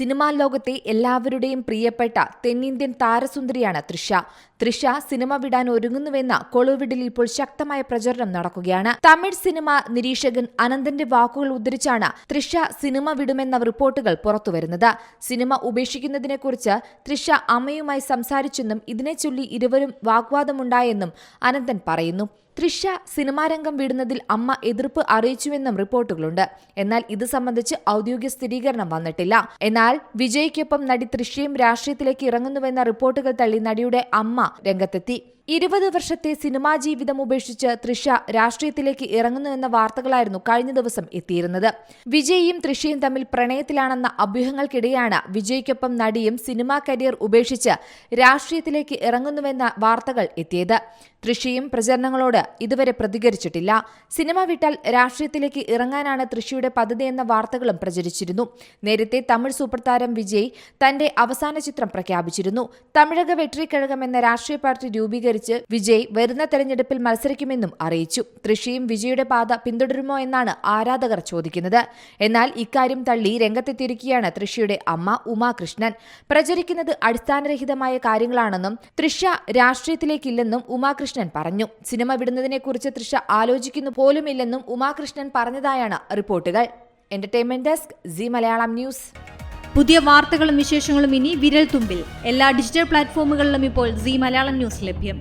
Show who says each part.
Speaker 1: Cinema ലോകത്തെ എല്ലാവരുടെയും പ്രിയപ്പെട്ട തെന്നിന്ത്യൻ താരസുന്ദരിയാണ് തൃഷ. തൃഷ സിനിമ വിടാൻ ഒരുങ്ങുന്നുവെന്ന കോളിവുഡിൽ ഇപ്പോൾ ശക്തമായ പ്രചരണം നടക്കുകയാണ്. തമിഴ് സിനിമ നിരീക്ഷകൻ അനന്തന്റെ വാക്കുകൾ ഉദ്ധരിച്ചാണ് തൃഷ സിനിമ വിടുമെന്ന റിപ്പോർട്ടുകൾ പുറത്തുവരുന്നത്. സിനിമ ഉപേക്ഷിക്കുന്നതിനെക്കുറിച്ച് തൃഷ അമ്മയുമായി സംസാരിച്ചെന്നും ഇതിനെ ചൊല്ലി ഇരുവരും വാഗ്വാദമുണ്ടായെന്നും അനന്തൻ പറയുന്നു. തൃഷ സിനിമാരംഗം വിടുന്നതിൽ അമ്മ എതിർപ്പ് അറിയിച്ചുവെന്നും റിപ്പോർട്ടുകളുണ്ട്. എന്നാൽ ഇത് സംബന്ധിച്ച് ഔദ്യോഗിക സ്ഥിരീകരണം വന്നിട്ടില്ല. എന്നാൽ വിജയ്ക്കൊപ്പം നടി തൃഷയും രാഷ്ട്രീയത്തിലേക്ക് ഇറങ്ങുന്നുവെന്ന റിപ്പോർട്ടുകൾ തള്ളി നടിയുടെ അമ്മ രംഗത്തെത്തി. ഇരുപത് വർഷത്തെ സിനിമാ ജീവിതം ഉപേക്ഷിച്ച് തൃഷ രാഷ്ട്രീയത്തിലേക്ക് ഇറങ്ങുന്നുവെന്ന വാർത്തകളായിരുന്നു കഴിഞ്ഞ ദിവസം എത്തിയിരുന്നത്. വിജയും തൃഷയും തമ്മിൽ പ്രണയത്തിലാണെന്ന അഭ്യൂഹങ്ങൾക്കിടെയാണ് വിജയ്ക്കൊപ്പം നടിയും സിനിമാ കരിയർ ഉപേക്ഷിച്ച് രാഷ്ട്രീയത്തിലേക്ക് ഇറങ്ങുന്നുവെന്ന വാർത്തകൾ എത്തിയത്. തൃഷയും പ്രചരണങ്ങളോട് ഇതുവരെ പ്രതികരിച്ചിട്ടില്ല. സിനിമ വിട്ടാൽ രാഷ്ട്രീയത്തിലേക്ക് ഇറങ്ങാനാണ് തൃശിയുടെ പദ്ധതി എന്ന വാർത്തകളും പ്രചരിച്ചിരുന്നു. നേരത്തെ തമിഴ് സൂപ്പർ താരം വിജയ് തന്റെ അവസാന ചിത്രം പ്രഖ്യാപിച്ചിരുന്നു. തമിഴക വെട്രിക്കഴകം എന്ന രാഷ്ട്രീയ പാർട്ടി രൂപീകരിച്ച് വിജയ് വരുന്ന തെരഞ്ഞെടുപ്പിൽ മത്സരിക്കുമെന്നും അറിയിച്ചു. തൃശിയും വിജയുടെ പാത പിന്തുടരുമോ എന്നാണ് ആരാധകർ ചോദിക്കുന്നത്. എന്നാൽ ഇക്കാര്യം തള്ളി രംഗത്തെത്തിയിരിക്കുകയാണ് തൃഷയുടെ അമ്മ ഉമാകൃഷ്ണൻ. പ്രചരിക്കുന്നത് അടിസ്ഥാനരഹിതമായ കാര്യങ്ങളാണെന്നും തൃഷ രാഷ്ട്രീയത്തിലേക്കില്ലെന്നും ഉമാകൃഷ്ണൻ പറഞ്ഞു. സിനിമ വിടുന്നതിനെക്കുറിച്ച് തൃഷ ആലോചിക്കുന്നു പോലുമില്ലെന്നും ഉമാകൃഷ്ണൻ പറഞ്ഞതായാണ് റിപ്പോർട്ടുകൾ. Entertainment desk Zee Malayalam news.
Speaker 2: പുതിയ വാർത്തകളും വിശേഷങ്ങളും ഇനി വിരൽ തുമ്പിൽ എല്ലാ ഡിജിറ്റൽ പ്ലാറ്റ്ഫോമുകളിലും ഇപ്പോൾ സി മലയാളം ന്യൂസ് ലഭ്യം.